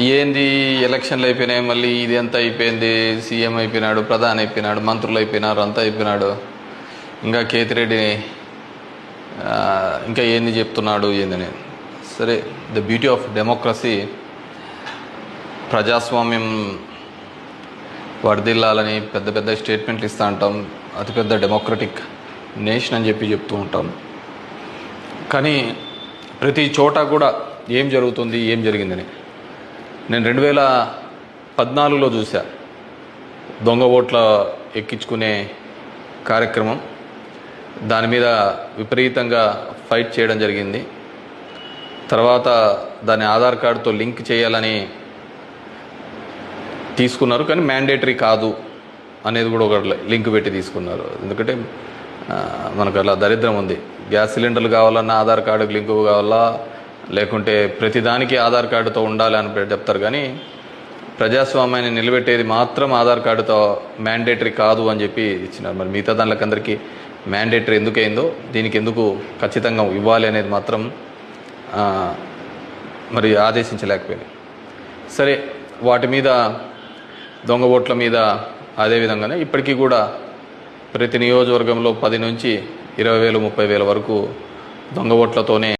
ఏంది ఎలక్షన్లు అయిపోయినాయి మళ్ళీ ఇది ఎంత అయిపోయింది? సీఎం అయిపోయినాడు ప్రధాని అయిపోయినాడు మంత్రులు అయిపోయినారు అంతా అయిపోయినాడు. ఇంకా కేతిరెడ్డి ఇంకా ఏంది చెప్తున్నాడు ఏందని. సరే ద బ్యూటీ ఆఫ్ డెమోక్రసీ ప్రజాస్వామ్యం వర్ధిల్లాలని పెద్ద పెద్ద స్టేట్మెంట్లు ఇస్తూ ఉంటాం. అతిపెద్ద డెమోక్రటిక్ నేషన్ అని చెప్పి చెప్తూ ఉంటాం. కానీ ప్రతి చోట కూడా ఏం జరుగుతుంది ఏం జరిగిందని. నేను రెండు వేల పద్నాలుగులో చూసా. దొంగ ఓట్ల ఎక్కించుకునే కార్యక్రమం. దాని మీద విపరీతంగా ఫైట్ చేయడం జరిగింది. తర్వాత దాని ఆధార్ కార్డుతో లింక్ చేయాలని తీసుకున్నారు కానీ మ్యాండేటరీ కాదు అనేది కూడా ఒక లింక్ పెట్టి తీసుకున్నారు. ఎందుకంటే మనకు అలా దరిద్రం ఉంది. గ్యాస్ సిలిండర్లు కావాలన్నా ఆధార్ కార్డుకి లింకు కావాలా లేకుంటే ప్రతిదానికి ఆధార్ కార్డుతో ఉండాలి అని చెప్తారు కానీ ప్రజాస్వామ్యాన్ని నిలబెట్టేది మాత్రం ఆధార్ కార్డుతో మ్యాండేటరీ కాదు అని చెప్పి ఇచ్చినారు. మరి మిగతా దానికందరికీ మ్యాండేటరీ ఎందుకైందో దీనికి ఎందుకు ఖచ్చితంగా ఇవ్వాలి అనేది మాత్రం మరి ఆదేశించలేకపోయింది సరే వాటి మీద దొంగ ఓట్ల మీద అదేవిధంగానే ఇప్పటికీ కూడా ప్రతి నియోజకవర్గంలో పది నుంచి ఇరవై వేలు ముప్పై వేల వరకు దొంగ ఓట్లతోనే